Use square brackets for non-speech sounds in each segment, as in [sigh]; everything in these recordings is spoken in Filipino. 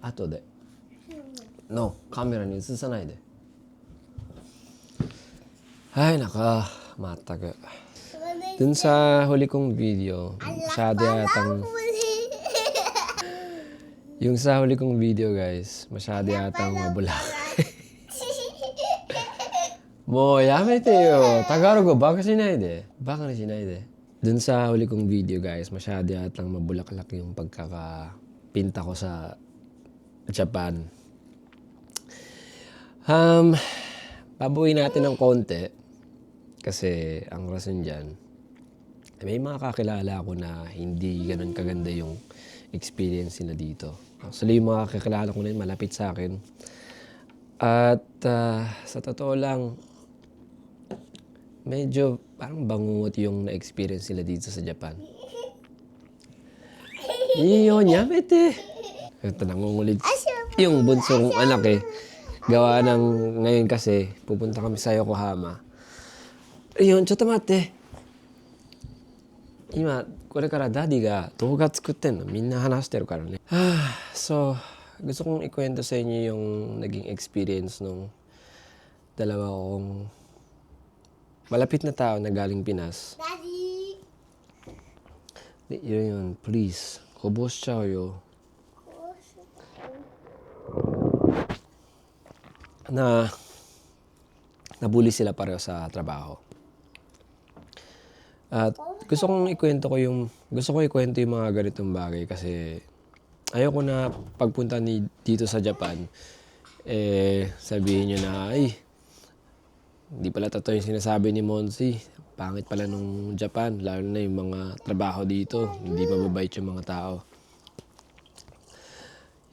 後で No カメラに映さないで Ay naka Matag Dun sa huli kong video Masyado yatang Yung sa huli kong video guys Masyado yatang mabula もうやめてよ。タガログバカしないで。バカにしないで。Dun sa huli kong video guys, masyado yatang mabulaklak yung pagkakapinta ko sa Japan. Um, pabuhin natin ng konti. Kasi ang rason dyan, may mga kakilala ko na hindi ganun kaganda yung experience nila dito. Actually, yung mga kakilala ko na yun, malapit sa akin. At ah, sa totoo lang, medyo parang bangungot yung na-experience nila dito sa Japan. Iyon, yamete. Ito, nangungulit Yung bunso kong anak eh. Gawa ng ngayon kasi, pupunta kami sa Yokohama. Iyon, ちょっと待って。今、これからダディが動画作ってんの。みんな話してるからね。はあ、そう。Gusto kong ikwento sa inyo yung naging experience nung dalawa kong malapit na tao na galing Pinas. Daddy. Di- Yun yun, please. Kubos chow yo. Na nabuli sila pareho sa trabaho. At gusto kong ikwento ko yung gusto ko ikwento yung mga ganitong bagay kasi ayoko na pagpunta ni dito sa Japan eh sabihin niyo na ay hindi pala totoo yung sinasabi ni Monsi. Pangit pala nung Japan, lalo na yung mga trabaho dito. Hindi mababait yung mga tao.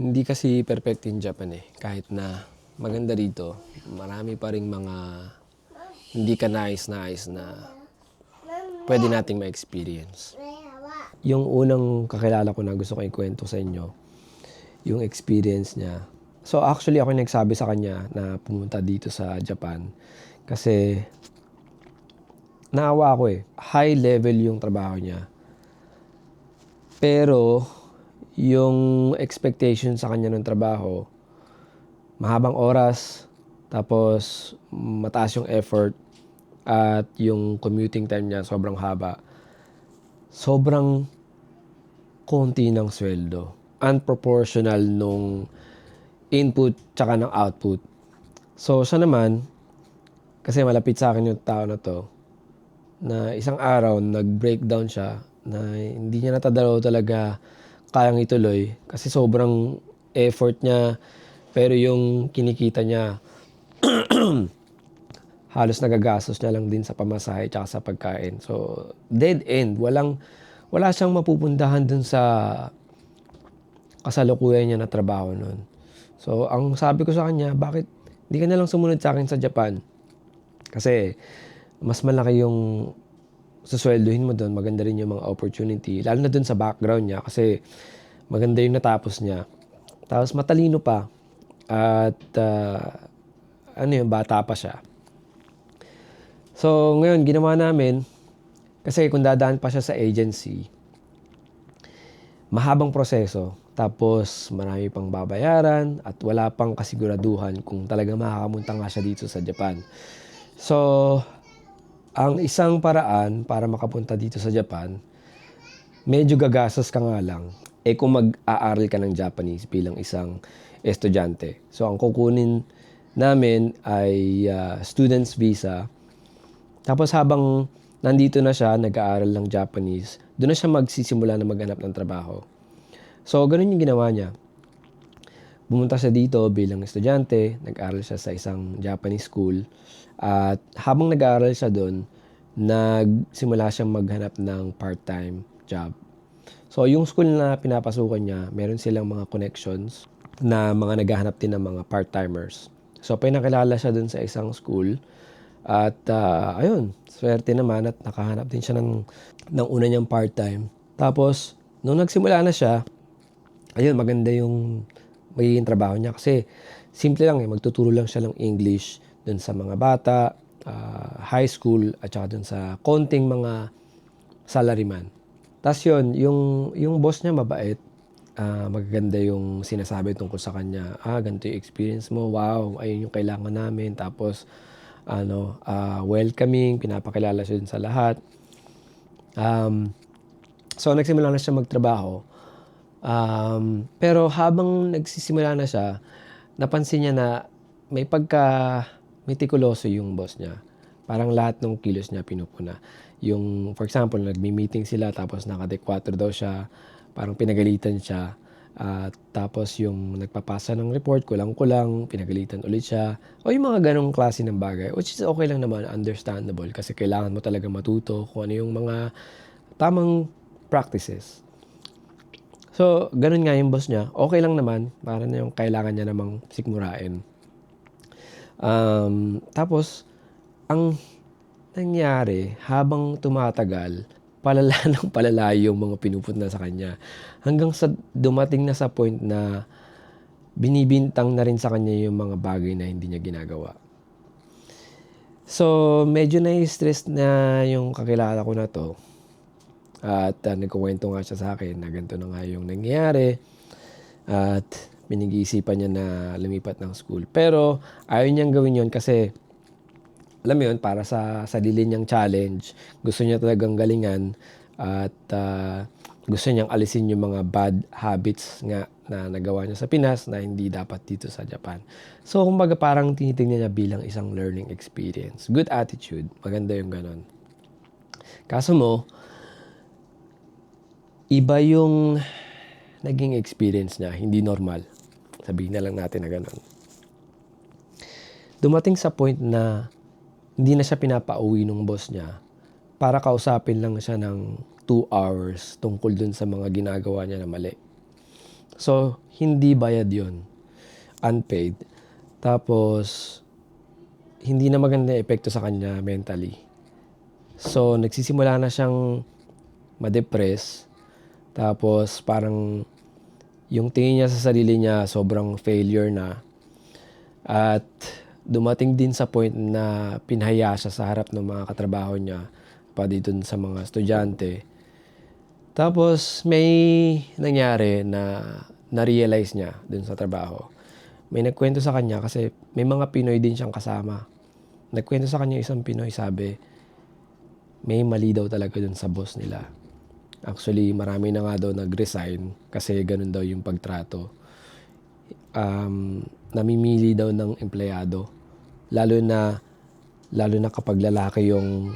Hindi kasi perfect yung Japan eh. Kahit na maganda dito, marami pa rin mga hindi ka nais-nais na pwede nating ma-experience. Yung unang kakilala ko na gusto ko ikwento sa inyo, yung experience niya. So actually ako yung nagsabi sa kanya na pumunta dito sa Japan kasi naawa ako eh. High level yung trabaho niya. Pero yung expectation sa kanya ng trabaho, mahabang oras, tapos mataas yung effort, at yung commuting time niya sobrang haba. Sobrang konti ng sweldo. Unproportional nung input tsaka ng output. So, siya naman, kasi malapit sa akin yung tao na to, na isang araw nag-breakdown siya na hindi niya natadalaw talaga kayang ituloy kasi sobrang effort niya pero yung kinikita niya [clears throat] halos nagagastos niya lang din sa pamasahe at sa pagkain. So, dead end. Walang, wala siyang mapupuntahan dun sa kasalukuyan niya na trabaho nun. So, ang sabi ko sa kanya, bakit hindi ka na lang sumunod sa akin sa Japan? Kasi, mas malaki yung susweldohin mo doon, maganda rin yung mga opportunity. Lalo na doon sa background niya kasi maganda yung natapos niya. Tapos matalino pa. At ah, ano yung bata pa siya. So, ngayon, ginawa namin, kasi kung dadaan pa siya sa agency, mahabang proseso. Tapos, marami pang babayaran at wala pang kasiguraduhan kung talagang makakamunta nga siya dito sa Japan. So, ang isang paraan para makapunta dito sa Japan, medyo gagastos ka nga lang, eh kung mag-aaral ka ng Japanese bilang isang estudyante. So, ang kukunin namin ay ah, student's visa. Tapos habang nandito na siya, nag-aaral ng Japanese, doon na siya magsisimula na maghanap ng trabaho. So, ganun yung ginawa niya. Bumunta siya dito bilang estudyante, nag-aaral siya sa isang Japanese school. At habang nag-aaral siya doon, nagsimula siyang maghanap ng part-time job. So, yung school na pinapasukan niya, meron silang mga connections na mga naghahanap din ng mga part-timers. So, pinakilala siya doon sa isang school. At ah, ayun, swerte naman at nakahanap din siya ng, ng una niyang part-time. Tapos, nung nagsimula na siya, ayun, maganda yung magiging trabaho niya kasi simple lang eh, magtuturo lang siya ng English dun sa mga bata, ah, high school, at saka dun sa konting mga salaryman. Tapos yun, yung, yung boss niya mabait ah, magaganda yung sinasabi tungkol sa kanya. Ah, ganito yung experience mo. Wow, ayun yung kailangan namin. Tapos, ano, ah, welcoming, pinapakilala siya sa lahat. Um, so, nagsimula na siya magtrabaho. Um, pero habang nagsisimula na siya, napansin niya na may pagka meticuloso yung boss niya. Parang lahat ng kilos niya pinupuna. Yung, for example, nagmi-meeting sila tapos naka-4 daw siya, parang pinagalitan siya. At tapos yung nagpapasa ng report, kulang-kulang, pinagalitan ulit siya. O yung mga ganong klase ng bagay, which is okay lang naman, understandable. Kasi kailangan mo talaga matuto kung ano yung mga tamang practices. So, ganun nga yung boss niya. Okay lang naman. Para na yung kailangan niya namang sikmurain. Um, tapos, ang nangyari, habang tumatagal, palala [laughs] ng palala yung mga pinupunta sa kanya. Hanggang sa dumating na sa point na binibintang na rin sa kanya yung mga bagay na hindi niya ginagawa. So, medyo na-stress na yung kakilala ko na to. At uh, nagkukwento nga siya sa akin na ganito na nga yung nangyayari. At pinag-iisipan niya na lumipat ng school. Pero ayaw niyang gawin yon kasi alam mo yun, para sa sarili niyang challenge. Gusto niya talagang galingan at uh, gusto niyang alisin yung mga bad habits nga na nagawa niya sa Pinas na hindi dapat dito sa Japan. So, kumbaga parang tinitingnan niya bilang isang learning experience. Good attitude. Maganda yung ganon. Kaso mo, iba yung naging experience niya, hindi normal. Sabihin na lang natin na ganun. Dumating sa point na hindi na siya pinapauwi ng boss niya para kausapin lang siya ng 2 hours tungkol dun sa mga ginagawa niya na mali. So, hindi bayad yon Unpaid. Tapos, hindi na maganda epekto sa kanya mentally. So, nagsisimula na siyang ma-depress tapos parang yung tingin niya sa sarili niya sobrang failure na. At dumating din sa point na pinahaya siya sa harap ng mga katrabaho niya pa dito sa mga estudyante. Tapos may nangyari na na-realize niya dun sa trabaho. May nagkwento sa kanya kasi may mga Pinoy din siyang kasama. Nagkwento sa kanya isang Pinoy sabi, may mali daw talaga dun sa boss nila. Actually, marami na nga daw nag-resign kasi ganun daw yung pagtrato. Um, namimili daw ng empleyado. Lalo na, lalo na kapag lalaki yung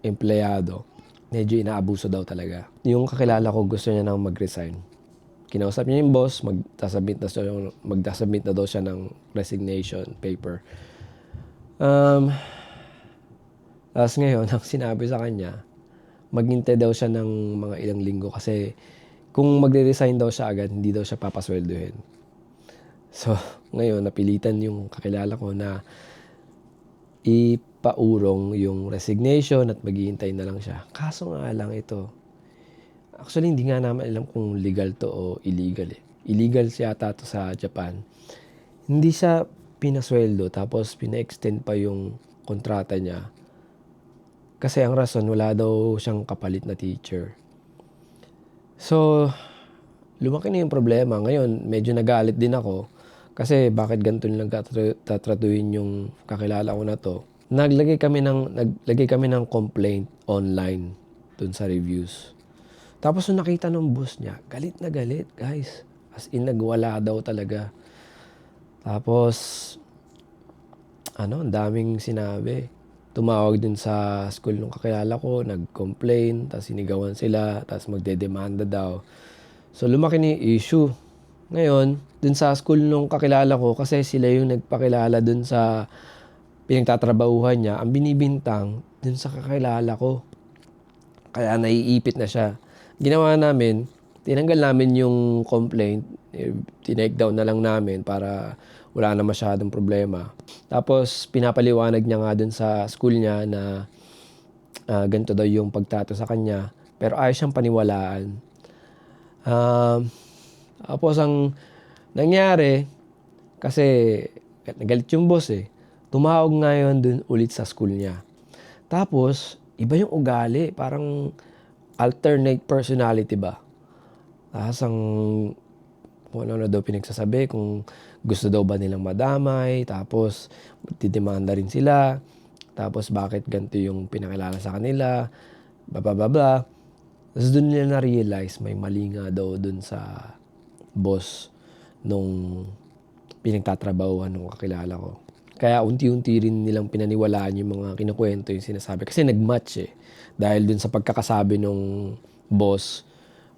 empleyado, medyo inaabuso daw talaga. Yung kakilala ko gusto niya nang mag-resign. Kinausap niya yung boss, magdasubmit na, siya, magdasubmit na daw siya ng resignation paper. Um, tapos ngayon, [laughs] ang sinabi sa kanya, maghintay daw siya ng mga ilang linggo kasi kung magre-resign daw siya agad, hindi daw siya papasweldohin. So, [laughs] ngayon, napilitan yung kakilala ko na ipaurong yung resignation at maghihintay na lang siya. Kaso nga lang ito, actually hindi nga naman alam kung legal to o illegal eh. Illegal siya ata to sa Japan. Hindi siya pinasweldo tapos pina-extend pa yung kontrata niya kasi ang rason, wala daw siyang kapalit na teacher. So, lumaki na yung problema. Ngayon, medyo nagalit din ako. Kasi bakit ganito nilang tatratuhin yung kakilala ko na to. Naglagay kami ng, naglagay kami ng complaint online dun sa reviews. Tapos nung nakita ng boss niya, galit na galit, guys. As in, nagwala daw talaga. Tapos, ano, ang daming sinabi tumawag din sa school nung kakilala ko, nag-complain, tapos sinigawan sila, tapos magdedemanda daw. So lumaki ni issue. Ngayon, dun sa school nung kakilala ko, kasi sila yung nagpakilala dun sa pinagtatrabahuhan niya, ang binibintang dun sa kakilala ko. Kaya naiipit na siya. Ginawa namin, tinanggal namin yung complaint, eh, tinake down na lang namin para wala na masyadong problema. Tapos pinapaliwanag niya nga dun sa school niya na uh, ganito daw yung pagtato sa kanya. Pero ayos siyang paniwalaan. Uh, tapos ang nangyari, kasi nagalit yung boss eh. Tumawag ngayon dun ulit sa school niya. Tapos, iba yung ugali. Parang alternate personality ba? Tapos ang kung ano daw pinagsasabi, kung gusto daw ba nilang madamay, tapos magdidemanda rin sila, tapos bakit ganito yung pinakilala sa kanila, blah blah blah blah. Tapos doon nila na-realize may mali nga daw doon sa boss nung pinagtatrabahuan ng kakilala ko. Kaya unti-unti rin nilang pinaniwalaan yung mga kinukwento yung sinasabi. Kasi nag-match eh. Dahil dun sa pagkakasabi nung boss,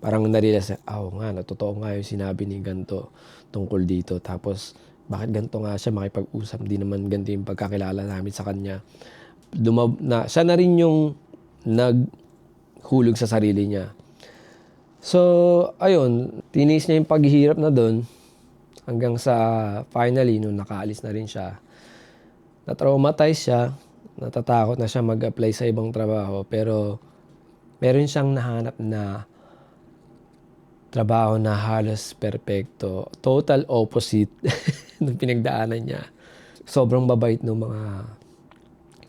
parang narealize, ah, oh, nga, natotoo nga yung sinabi ni ganto tungkol dito. Tapos, bakit ganto nga siya makipag-usap? Di naman ganito yung pagkakilala namin sa kanya. Dumab na, siya na rin yung naghulog sa sarili niya. So, ayun, tinis niya yung paghihirap na doon hanggang sa finally, nung nakaalis na rin siya, na-traumatize siya, natatakot na siya mag-apply sa ibang trabaho, pero meron siyang nahanap na trabaho na halos perpekto. Total opposite [laughs] ng pinagdaanan niya. Sobrang babait ng mga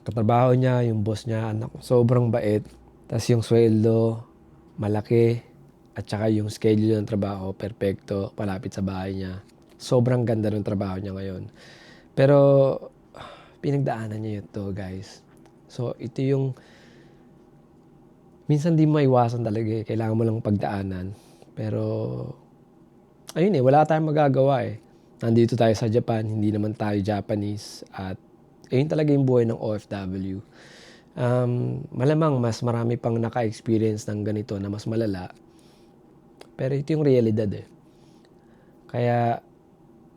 katrabaho niya, yung boss niya, anak, sobrang bait. Tapos yung sweldo, malaki. At saka yung schedule ng trabaho, perpekto, palapit sa bahay niya. Sobrang ganda ng trabaho niya ngayon. Pero pinagdaanan niya ito, guys. So, ito yung minsan di maiwasan talaga eh. Kailangan mo lang pagdaanan. Pero, ayun eh, wala tayong magagawa eh. Nandito tayo sa Japan, hindi naman tayo Japanese. At ayun talaga yung buhay ng OFW. Um, malamang mas marami pang naka-experience ng ganito na mas malala. Pero ito yung realidad eh. Kaya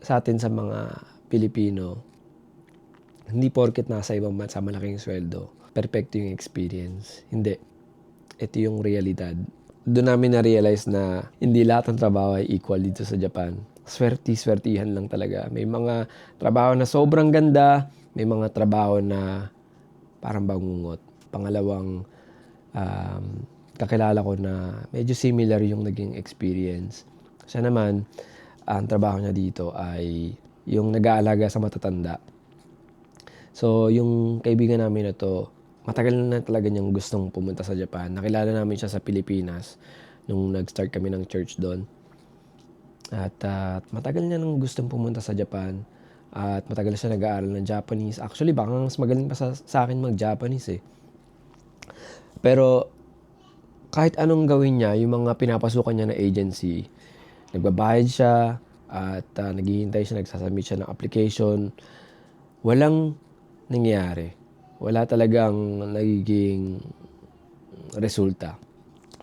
sa atin sa mga Pilipino, hindi porket nasa ibang bansa malaking sweldo, perfecto yung experience. Hindi. Ito yung realidad. Doon namin na-realize na hindi lahat ng trabaho ay equal dito sa Japan. Swerti-swertihan lang talaga. May mga trabaho na sobrang ganda, may mga trabaho na parang bangungot. Pangalawang, um, kakilala ko na medyo similar yung naging experience. Siya naman, ang trabaho niya dito ay yung nag-aalaga sa matatanda. So, yung kaibigan namin na to, matagal na talaga niyang gustong pumunta sa Japan. Nakilala namin siya sa Pilipinas nung nag-start kami ng church doon. At uh, matagal niya nang gustong pumunta sa Japan. At matagal siya nag-aaral ng Japanese. Actually, baka mas magaling pa sa, sa akin mag-Japanese eh. Pero, kahit anong gawin niya, yung mga pinapasukan niya na agency, nagbabayad siya, at uh, naghihintay siya, nagsasubmit siya ng application. Walang nangyayari. Wala talagang nagiging resulta.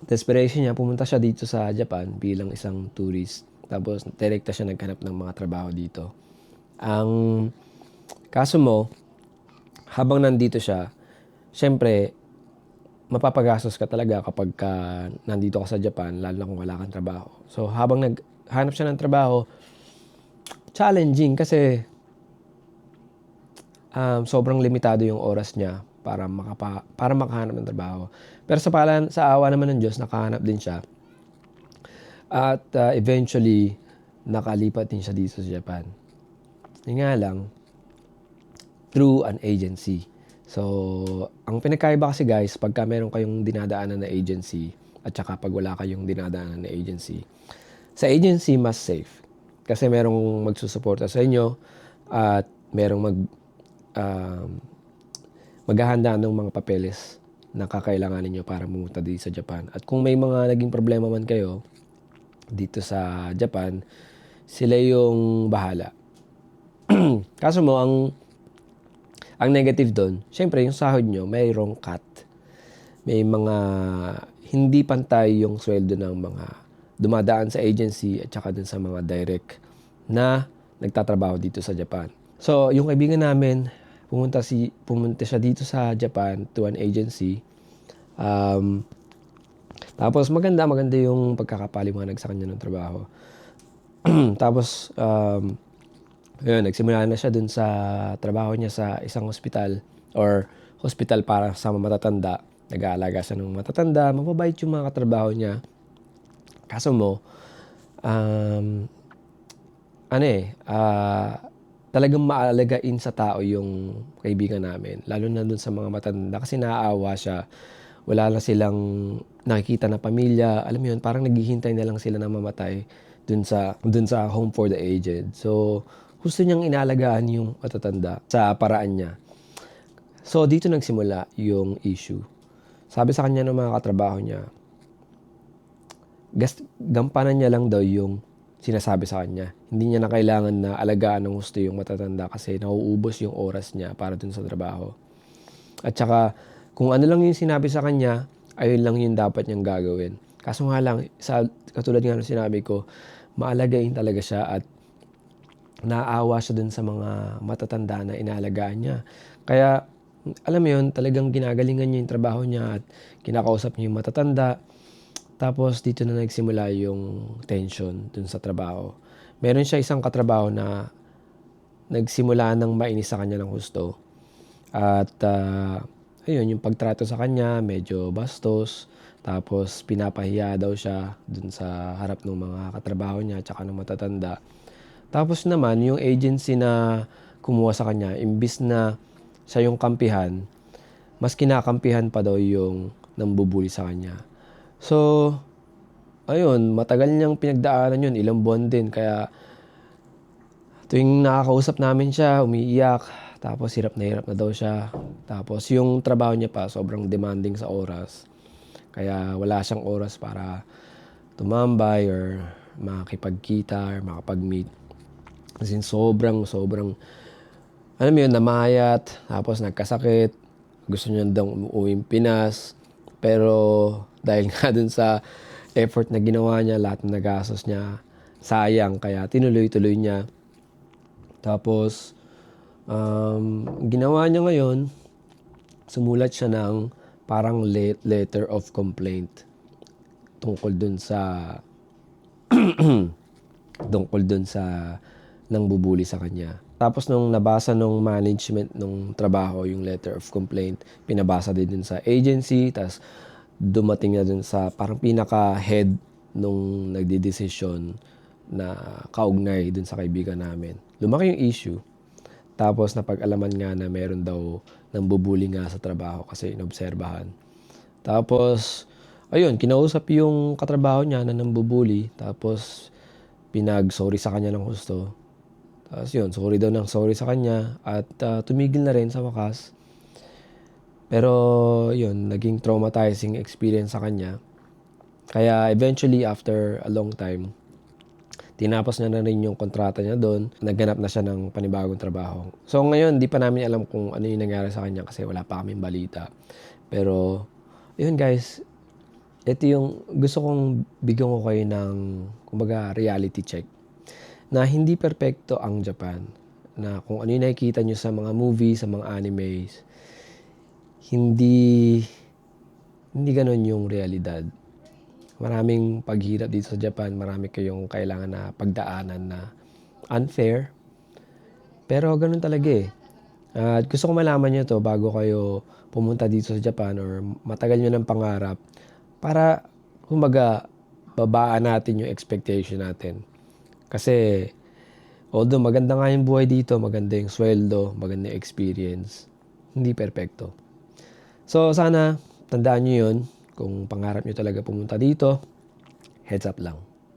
Desperation niya, pumunta siya dito sa Japan bilang isang tourist. Tapos, direkta siya naghanap ng mga trabaho dito. Ang kaso mo, habang nandito siya, syempre, mapapagastos ka talaga kapag ka nandito ka sa Japan, lalo na kung wala kang trabaho. So, habang naghanap siya ng trabaho, challenging kasi um, sobrang limitado yung oras niya para makapa, para makahanap ng trabaho. Pero sa palan sa awa naman ng Diyos, nakahanap din siya. At uh, eventually, nakalipat din siya dito sa Japan. Yung nga lang, through an agency. So, ang pinagkaiba kasi guys, pagka meron kayong dinadaanan na agency, at saka pag wala kayong dinadaanan na agency, sa agency, mas safe. Kasi merong magsusuporta sa inyo, at merong mag um, maghahanda ng mga papeles na kakailangan ninyo para pumunta dito sa Japan. At kung may mga naging problema man kayo dito sa Japan, sila yung bahala. [clears throat] Kaso mo, ang ang negative doon, syempre yung sahod nyo, mayroong cut. May mga hindi pantay yung sweldo ng mga dumadaan sa agency at saka dun sa mga direct na nagtatrabaho dito sa Japan. So, yung kaibigan namin, pumunta si pumunta siya dito sa Japan to an agency. Um, tapos maganda maganda yung pagkakapaliwanag sa kanya ng trabaho. [clears throat] tapos um, yun, nagsimula na siya dun sa trabaho niya sa isang hospital or hospital para sa matatanda. Nag-aalaga siya ng matatanda, mababait yung mga katrabaho niya. Kaso mo, um, ano eh, uh, talagang maalagain sa tao yung kaibigan namin. Lalo na dun sa mga matanda kasi naaawa siya. Wala na silang nakikita na pamilya. Alam mo yun, parang naghihintay na lang sila na mamatay. dun sa, dun sa home for the aged. So, gusto niyang inalagaan yung matatanda sa paraan niya. So, dito nagsimula yung issue. Sabi sa kanya ng mga katrabaho niya, gas, gampanan niya lang daw yung sinasabi sa kanya. Hindi niya na kailangan na alagaan ng gusto yung matatanda kasi nauubos yung oras niya para dun sa trabaho. At saka, kung ano lang yung sinabi sa kanya, ayun lang yung dapat niyang gagawin. Kaso nga lang, sa, katulad nga ng sinabi ko, maalagain talaga siya at naaawa siya dun sa mga matatanda na inaalagaan niya. Kaya, alam mo yun, talagang ginagalingan niya yung trabaho niya at kinakausap niya yung matatanda. Tapos dito na nagsimula yung tension dun sa trabaho. Meron siya isang katrabaho na nagsimula ng mainis sa kanya ng gusto. At ah, ayun, yung pagtrato sa kanya medyo bastos. Tapos pinapahiya daw siya dun sa harap ng mga katrabaho niya at saka ng matatanda. Tapos naman, yung agency na kumuha sa kanya, imbis na siya yung kampihan, mas kinakampihan pa daw yung nambubuli sa kanya. So, ayun, matagal niyang pinagdaanan yun, ilang buwan din. Kaya, tuwing nakakausap namin siya, umiiyak. Tapos, hirap na hirap na daw siya. Tapos, yung trabaho niya pa, sobrang demanding sa oras. Kaya, wala siyang oras para tumambay or makipagkita or makapag-meet. Kasi sobrang, sobrang, alam mo yun, namayat, tapos nagkasakit, gusto niya daw umuwi Pinas, pero dahil [laughs] nga dun sa effort na ginawa niya, lahat ng nagastos niya, sayang, kaya tinuloy-tuloy niya. Tapos, um, ginawa niya ngayon, sumulat siya ng parang le- letter of complaint tungkol dun sa [clears throat] tungkol dun sa nang bubuli sa kanya. Tapos nung nabasa nung management nung trabaho yung letter of complaint, pinabasa din dun sa agency, tas dumating na dun sa parang pinaka-head nung nagdidesisyon na kaugnay dun sa kaibigan namin. Lumaki yung issue. Tapos napag-alaman nga na meron daw nang bubuli nga sa trabaho kasi inobserbahan. Tapos, ayun, kinausap yung katrabaho niya na nambubuli. Tapos, pinag-sorry sa kanya ng gusto. Tapos yun, sorry daw ng sorry sa kanya. At ah, tumigil na rin sa wakas. Pero yun, naging traumatizing experience sa kanya. Kaya eventually, after a long time, tinapos niya na rin yung kontrata niya doon. Nagganap na siya ng panibagong trabaho. So ngayon, di pa namin alam kung ano yung nangyari sa kanya kasi wala pa kaming balita. Pero, yun guys, ito yung gusto kong bigyan ko kayo ng, kumbaga, reality check. Na hindi perpekto ang Japan. Na kung ano yung nakikita nyo sa mga movies, sa mga animes, hindi, hindi ganon yung realidad. Maraming paghirap dito sa Japan, marami kayong kailangan na pagdaanan na unfair. Pero ganun talaga eh. At gusto ko malaman nyo to bago kayo pumunta dito sa Japan or matagal nyo ng pangarap para kumbaga babaan natin yung expectation natin. Kasi although maganda nga yung buhay dito, maganda yung sweldo, maganda yung experience, hindi perpekto. So sana tandaan nyo yun, kung pangarap nyo talaga pumunta dito, heads up lang.